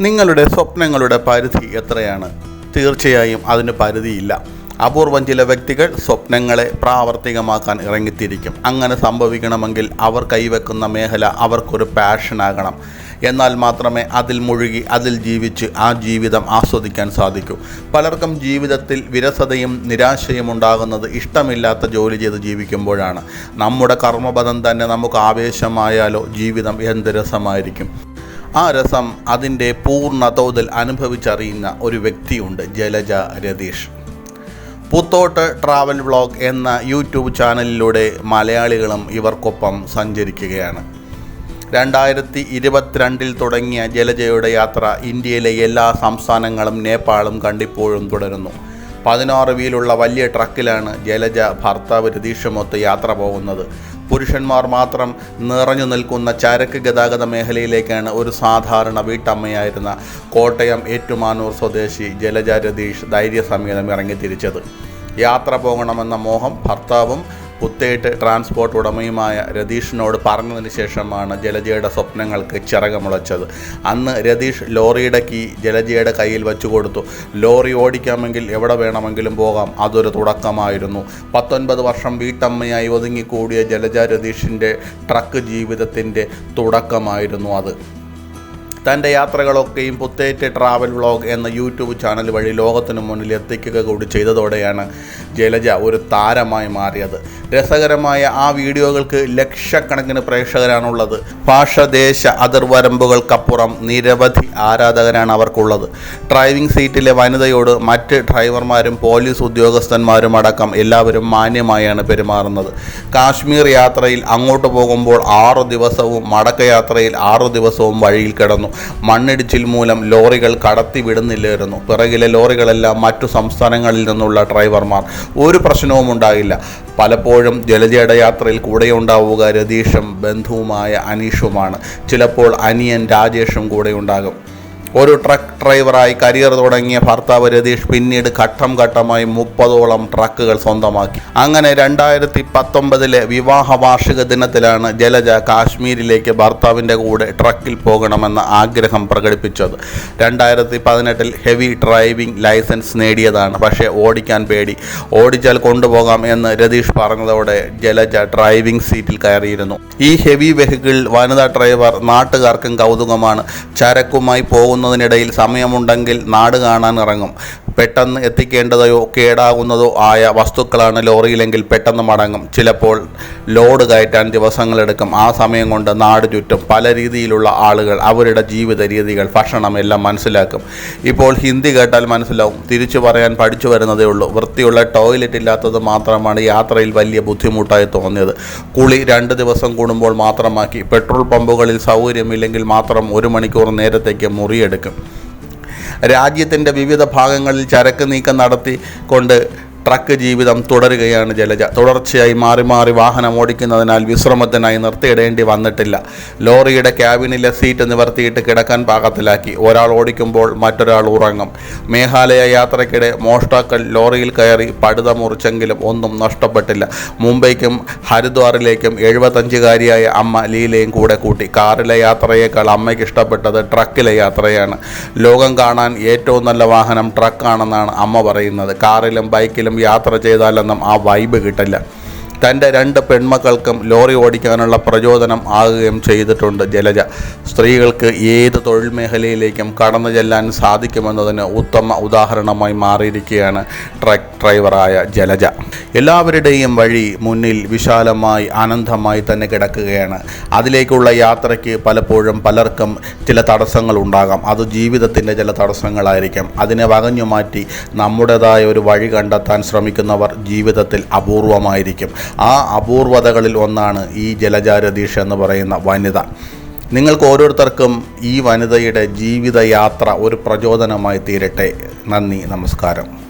നിങ്ങളുടെ സ്വപ്നങ്ങളുടെ പരിധി എത്രയാണ്? തീർച്ചയായും അതിന് പരിധിയില്ല. അപൂർവം ചില വ്യക്തികൾ സ്വപ്നങ്ങളെ പ്രാവർത്തികമാക്കാൻ ഇറങ്ങിത്തിരിക്കും. അങ്ങനെ സംഭവിക്കണമെങ്കിൽ അവർ കൈവെക്കുന്ന മേഖല അവർക്കൊരു പാഷനാകണം എന്നാൽ മാത്രമേ അതിൽ മുഴുകി അതിൽ ജീവിച്ച് ആ ജീവിതം ആസ്വദിക്കാൻ സാധിക്കൂ. പലർക്കും ജീവിതത്തിൽ വിരസതയും നിരാശയും ഉണ്ടാകുന്നത് ഇഷ്ടമില്ലാത്ത ജോലി ചെയ്ത് ജീവിക്കുമ്പോഴാണ്. നമ്മുടെ കർമ്മപദം തന്നെ നമുക്ക് ആവേശമായാലോ ജീവിതം എന്ത് രസമായിരിക്കും? ആ രസം അതിന്റെ പൂർണ തോതിൽ അനുഭവിച്ചറിയുന്ന ഒരു വ്യക്തിയുണ്ട് ജലജ രതീഷ്. പുത്തോട്ട് ട്രാവൽ വ്ളോഗ് എന്ന യൂട്യൂബ് ചാനലിലൂടെ മലയാളികളും ഇവർക്കൊപ്പം സഞ്ചരിക്കുകയാണ്. രണ്ടായിരത്തി ഇരുപത്തിരണ്ടിൽ തുടങ്ങിയ ജലജയുടെ യാത്ര ഇന്ത്യയിലെ എല്ലാ സംസ്ഥാനങ്ങളും നേപ്പാളും കണ്ടിപ്പോഴും തുടരുന്നു. പതിനാറ് വീലുള്ള വലിയ ട്രക്കിലാണ് ജലജ ഭർത്താവ് രതീഷുമൊത്ത് യാത്ര പോകുന്നത്. പുരുഷന്മാർ മാത്രം നിറഞ്ഞു നിൽക്കുന്ന ചരക്ക് ഗതാഗത മേഖലയിലേക്കാണ് ഒരു സാധാരണ വീട്ടമ്മയായിരുന്ന കോട്ടയം ഏറ്റുമാനൂർ സ്വദേശി ജലജ രതീഷ് ധൈര്യസമേതം ഇറങ്ങിത്തിരിച്ചത്. യാത്ര പോകണമെന്ന മോഹം ഭർത്താവും പുത്തേട്ട് ട്രാൻസ്പോർട്ട് ഉടമയുമായ രതീഷിനോട് പറഞ്ഞതിന് ശേഷമാണ് ജലജയുടെ സ്വപ്നങ്ങൾക്ക് ചിറകമുളച്ചത് അന്ന് രതീഷ് ലോറിയുടെ കീ ജലജയുടെ കയ്യിൽ വെച്ചു കൊടുത്തു. ലോറി ഓടിക്കാമെങ്കിൽ എവിടെ വേണമെങ്കിലും പോകാം. അതൊരു തുടക്കമായിരുന്നു. പത്തൊൻപത് വർഷം വീട്ടമ്മയായി ഒതുങ്ങിക്കൂടിയ ജലജ രതീഷിന്റെ ട്രക്ക് ജീവിതത്തിന്റെ തുടക്കമായിരുന്നു അത്. തന്റെ യാത്രകളൊക്കെയും പുത്തേറ്റ് ട്രാവൽ വ്ളോഗ് എന്ന യൂട്യൂബ് ചാനൽ വഴി ലോകത്തിനു മുന്നിൽ എത്തിക്കുക കൂടി ചെയ്തതോടെയാണ് ജലജ ഒരു താരമായി മാറിയത്. രസകരമായ ആ വീഡിയോകൾക്ക് ലക്ഷക്കണക്കിന് പ്രേക്ഷകരാണുള്ളത്. ഭാഷ ദേശ അതിർവരമ്പുകൾക്കപ്പുറം നിരവധി ആരാധകരാണ് അവർക്കുള്ളത്. ഡ്രൈവിംഗ് സീറ്റിലെ വനിതയോട് മറ്റ് ഡ്രൈവർമാരും പോലീസ് ഉദ്യോഗസ്ഥന്മാരും അടക്കം എല്ലാവരും മാന്യമായാണ് പെരുമാറുന്നത്. കാശ്മീർ യാത്രയിൽ അങ്ങോട്ട് പോകുമ്പോൾ ആറു ദിവസവും മടക്കയാത്രയിൽ ആറു ദിവസവും വഴിയിൽ കിടന്നു. മണ്ണിടിച്ചിൽ മൂലം ലോറികൾ കടത്തി വിടുന്നില്ലായിരുന്നു. പിറകിലെ ലോറികളെല്ലാം മറ്റു സംസ്ഥാനങ്ങളിൽ നിന്നുള്ള ഡ്രൈവർമാർ. ഒരു പ്രശ്നവും ഉണ്ടായില്ല. പലപ്പോഴും യാത്രയിൽ കൂടെയുണ്ടാവുക രതീഷും ബന്ധുവുമായ അനീഷുമാണ്. ചിലപ്പോൾ അനിയൻ രാജേഷും കൂടെയുണ്ടാകും. ഒരു ട്രക്ക് ഡ്രൈവറായി കരിയർ തുടങ്ങിയ ഭർത്താവ് രതീഷ് പിന്നീട് ഘട്ടം ഘട്ടമായി മുപ്പതോളം ട്രക്കുകൾ സ്വന്തമാക്കി. അങ്ങനെ രണ്ടായിരത്തി പത്തൊമ്പതിലെ വിവാഹ വാർഷിക ദിനത്തിലാണ് ജലജ കാശ്മീരിലേക്ക് ഭർത്താവിന്റെ കൂടെ ട്രക്കിൽ പോകണമെന്ന ആഗ്രഹം പ്രകടിപ്പിച്ചത്. രണ്ടായിരത്തി പതിനെട്ടിൽ ഹെവി ഡ്രൈവിംഗ് ലൈസൻസ് നേടിയതാണ്. പക്ഷേ ഓടിക്കാൻ പേടി. ഓടിച്ചാൽ കൊണ്ടുപോകാം എന്ന് രതീഷ് പറഞ്ഞതോടെ ജലജ ഡ്രൈവിംഗ് സീറ്റിൽ കയറിയിരുന്നു. ഈ ഹെവി വെഹിക്കിൾ വനിതാ ഡ്രൈവർ നാട്ടുകാർക്കും കൗതുകമാണ്. ചരക്കുമായി പോകുന്നതിനിടയിൽ സമയമുണ്ടെങ്കിൽ നാട് കാണാൻ ഇറങ്ങും. പെട്ടെന്ന് എത്തിക്കേണ്ടതോ കേടാകുന്നതോ ആയ വസ്തുക്കളാണ് ലോറിയിലെങ്കിൽ പെട്ടെന്ന് മടങ്ങും. ചിലപ്പോൾ ലോഡ് കയറ്റാൻ ദിവസങ്ങളെടുക്കും. ആ സമയം കൊണ്ട് നാട് ചുറ്റും പല രീതിയിലുള്ള ആളുകൾ അവരുടെ ജീവിത രീതികൾ ഭക്ഷണം എല്ലാം മനസ്സിലാക്കും. ഇപ്പോൾ ഹിന്ദി കേട്ടാൽ മനസ്സിലാവും. തിരിച്ചു പറയാൻ പഠിച്ചു വരുന്നതേ ഉള്ളൂ. വൃത്തിയുള്ള ടോയ്ലറ്റ് ഇല്ലാത്തത് മാത്രമാണ് യാത്രയിൽ വലിയ ബുദ്ധിമുട്ടായി തോന്നിയത്. കുളി രണ്ട് ദിവസം കൂടുമ്പോൾ മാത്രമാക്കി. പെട്രോൾ പമ്പുകളിൽ സൗകര്യമില്ലെങ്കിൽ മാത്രം ഒരു മണിക്കൂർ നേരത്തേക്ക് മുറിയെടുക്കും. രാജ്യത്തിന്റെ വിവിധ ഭാഗങ്ങളിൽ ചരക്ക് നീക്കം നടത്തിക്കൊണ്ട് ട്രക്ക് ജീവിതം തുടരുകയാണ് ജലജ. തുടർച്ചയായി മാറി മാറി വാഹനം ഓടിക്കുന്നതിനാൽ വിശ്രമത്തിനായി നിർത്തിയിടേണ്ടി വന്നിട്ടില്ല. ലോറിയുടെ ക്യാബിനിലെ സീറ്റ് നിവർത്തിയിട്ട് കിടക്കാൻ പാകത്തിലാക്കി. ഒരാൾ ഓടിക്കുമ്പോൾ മറ്റൊരാൾ ഉറങ്ങും. മേഘാലയ യാത്രയ്ക്കിടെ മോഷ്ടാക്കൾ ലോറിയിൽ കയറി പടുത മുറിച്ചെങ്കിലും ഒന്നും നഷ്ടപ്പെട്ടില്ല. മുംബൈക്കും ഹരിദ്വാറിലേക്കും എഴുപത്തഞ്ചുകാരിയായ അമ്മ ലീലയും കൂടെ കൂട്ടി. കാറിലെ യാത്രയേക്കാൾ അമ്മയ്ക്ക് ഇഷ്ടപ്പെട്ടത് ട്രക്കിലെ യാത്രയാണ്. ലോകം കാണാൻ ഏറ്റവും നല്ല വാഹനം ട്രക്കാണെന്നാണ് അമ്മ പറയുന്നത്. കാറിലും ബൈക്കിലും യാത്ര ചെയ്താലൊന്നും ആ വൈബ് കിട്ടില്ല. തന്റെ രണ്ട് പെൺമക്കൾക്കും ലോറി ഓടിക്കാനുള്ള പ്രചോദനം ആകുകയും ചെയ്തിട്ടുണ്ട് ജലജ. സ്ത്രീകൾക്ക് ഏത് തൊഴിൽ മേഖലയിലേക്കും കടന്നു ചെല്ലാൻ സാധിക്കുമെന്നതിന് ഉത്തമ ഉദാഹരണമായി മാറിയിരിക്കുകയാണ് ട്രക്ക് ഡ്രൈവറായ ജലജ. എല്ലാവരുടെയും വഴി മുന്നിൽ വിശാലമായി ആനന്ദമായി തന്നെ കിടക്കുകയാണ്. അതിലേക്കുള്ള യാത്രയ്ക്ക് പലപ്പോഴും പലർക്കും ചില തടസ്സങ്ങൾ ഉണ്ടാകാം. അത് ജീവിതത്തിന്റെ ചില തടസ്സങ്ങളായിരിക്കാം. അതിനെ വകഞ്ഞു മാറ്റി നമ്മുടേതായ ഒരു വഴി കണ്ടെത്താൻ ശ്രമിക്കുന്നവർ ജീവിതത്തിൽ അപൂർവമായിരിക്കും. ആ അപൂർവതകളിൽ ഒന്നാണ് ഈ ജലജാരതീഷ് എന്ന് പറയുന്ന വനിത. നിങ്ങൾക്ക് ഓരോരുത്തർക്കും ഈ വനിതയുടെ ജീവിതയാത്ര ഒരു പ്രചോദനമായി തീരട്ടെ. നന്ദി നമസ്കാരം.